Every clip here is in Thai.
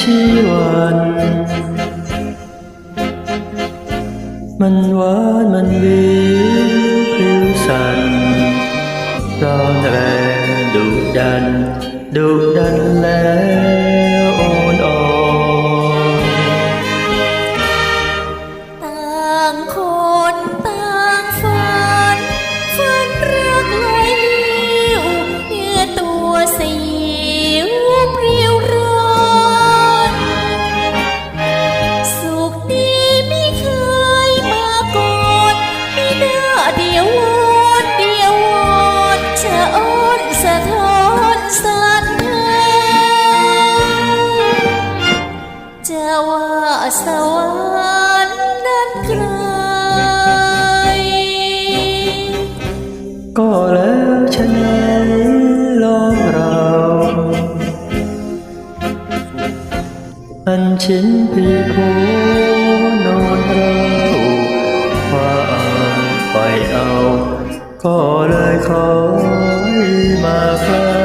ชีวัน มันหวานมันวิวพริ้วสันร้อนแรงดุดันดุดันแล้ว อันชินพี่ผู้นอนเราว่าไปเอา ก็เลยขอยมาเข้า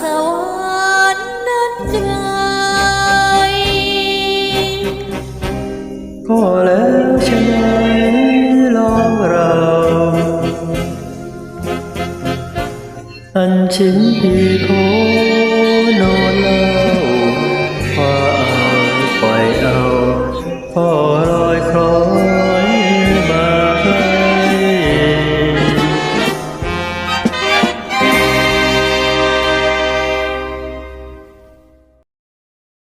สวรรค์นั้นไกลก็แล้วใช่ไหมลองเรา อันชินที่โคนอนลา